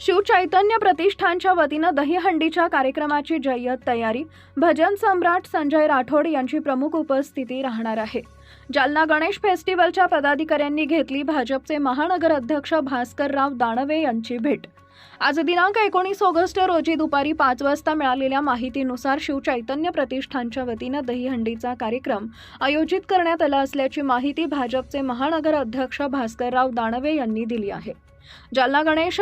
शिवचैतन्य प्रतिष्ठानच्या वतीनं दहीहंडीच्या कार्यक्रमाची जय्यत तयारी भजन सम्राट संजय राठोड यांची प्रमुख उपस्थिती राहणार आहे. जालना गणेश फेस्टिवलच्या पदाधिकाऱ्यांनी घेतली भाजपचे महानगर अध्यक्ष भास्करराव दानवे यांची भेट. आज दिनांक एकोणीस ऑगस्ट रोजी दुपारी पाच वाजता मिळालेल्या माहितीनुसार शिवचैतन्य प्रतिष्ठानच्या वतीनं दहीहंडीचा कार्यक्रम आयोजित करण्यात आला असल्याची माहिती भाजपचे महानगर अध्यक्ष भास्करराव दानवे यांनी दिली आहे. जालना गणेश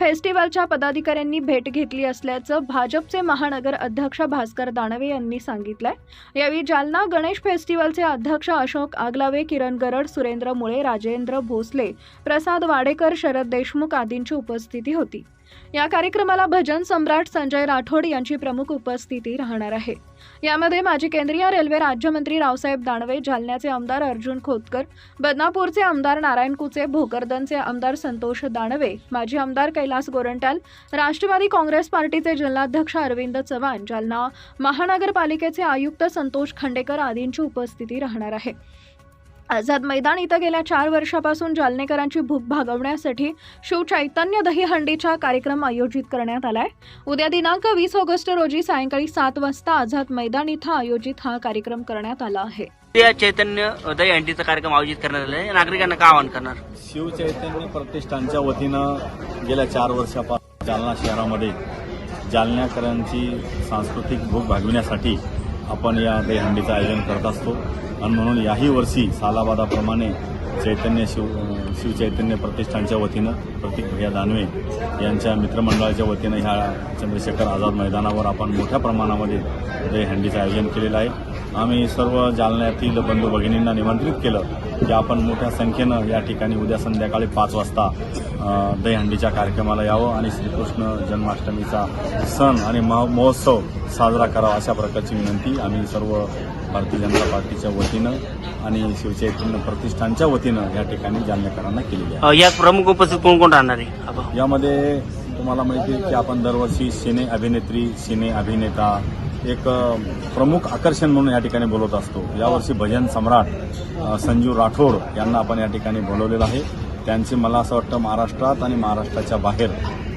फेस्टिवलच्या पदाधिकाऱ्यांनी भेट घेतली असल्याचं भाजपचे महानगर अध्यक्ष भास्कर दानवे यांनी सांगितलंय. यावेळी जालना गणेश फेस्टिवलचे अध्यक्ष अशोक आगलावे किरण गरड सुरेंद्र मुळे राजेंद्र भोसले प्रसाद वाडेकर शरद देशमुख आदींची उपस्थिती होती. या कार्यक्रमाला भजन सम्राट संजय राठोड यांची प्रमुख उपस्थिती राहणार आहे. यामध्ये माजी केंद्रीय रेल्वे राज्यमंत्री रावसाहेब दानवे जालन्याचे आमदार अर्जुन खोतकर बदनापूरचे आमदार नारायण कुचे भोकरदनचे आमदार संतोष दानवे माजी आमदार कैलास गोरंट्याल राष्ट्रवादी काँग्रेस पार्टीचे जिल्हाध्यक्ष अरविंद चव्हाण जालना महानगरपालिकेचे आयुक्त संतोष खंडेकर आदींची उपस्थिती राहणार आहे. आझाद मैदान इथं गेल्या चार वर्षापासून जालनेकरांची भूक भागवण्यासाठी शिवचैतन्य दहीहंडीचा कार्यक्रम आयोजित करण्यात आलाय. उद्या दिनांक वीस ऑगस्ट रोजी सायंकाळी सात वाजता आझाद मैदान इथं आयोजित हा कार्यक्रम करण्यात आला आहे. या चैतन्य दही हंडीचा कार्यक्रम आयोजित करण्यात आला आहे नागरिकांना काय आवाहन करणार? शिवचैतन्य प्रतिष्ठानच्या वतीनं गेल्या चार वर्षापासून जालना शहरामध्ये जालन्याकरांची सांस्कृतिक भूक भागविण्यासाठी आपण या दहीहंडीचं आयोजन करत असतो. आणि म्हणून याही वर्षी सालाबादाप्रमाणे चैतन्य शिव शिवचैतन्य प्रतिष्ठानच्या वतीनं प्रतीक भैया दानवे यांच्या मित्रमंडळाच्या वतीनं ह्या चंद्रशेखर आझाद मैदानावर आपण मोठ्या प्रमाणामध्ये दहीहंडीचं आयोजन केलेलं आहे. आम्ही सर्व जालन्यातील बंधू भगिनींना निमंत्रित केलं की आपण मोठ्या संख्येनं या ठिकाणी उद्या संध्याकाळी पाच वाजता दहीहंडीच्या कार्यक्रमाला यावं आणि श्रीकृष्ण जन्माष्टमीचा सण आणि महोत्सव साजरा करावा अशा प्रकारची विनंती आम्ही सर्व भारतीय जनता पार्टीच्या वतीनं आणि शिवचैतन्य प्रतिष्ठानच्या वतीनं या ठिकाणी जालनेकरांना केलेली आहे. यात प्रमुख उपस्थित कोण कोण राहणार आहे. यामध्ये तुम्हाला माहिती आहे की आपण दरवर्षी सिने अभिनेत्री सिने अभिनेता एक प्रमुख आकर्षण म्हणून या ठिकाणी बोलवत असतो. यावर्षी भजन सम्राट संजू राठोड यांना आपण या ठिकाणी बोलवलेलं आहे. त्यांचे मला असं वाटतं महाराष्ट्रात आणि महाराष्ट्राच्या बाहेर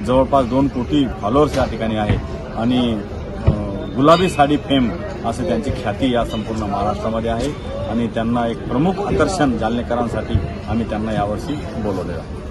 जवळपास दोन कोटी फॉलोअर्स या ठिकाणी आहेत. आणि गुलाबी साडी फेम असं त्यांची ख्याती या संपूर्ण महाराष्ट्रामध्ये आहे. आणि त्यांना एक प्रमुख आकर्षण जालनेकरांसाठी आम्ही त्यांना यावर्षी बोलवलेलं आहे.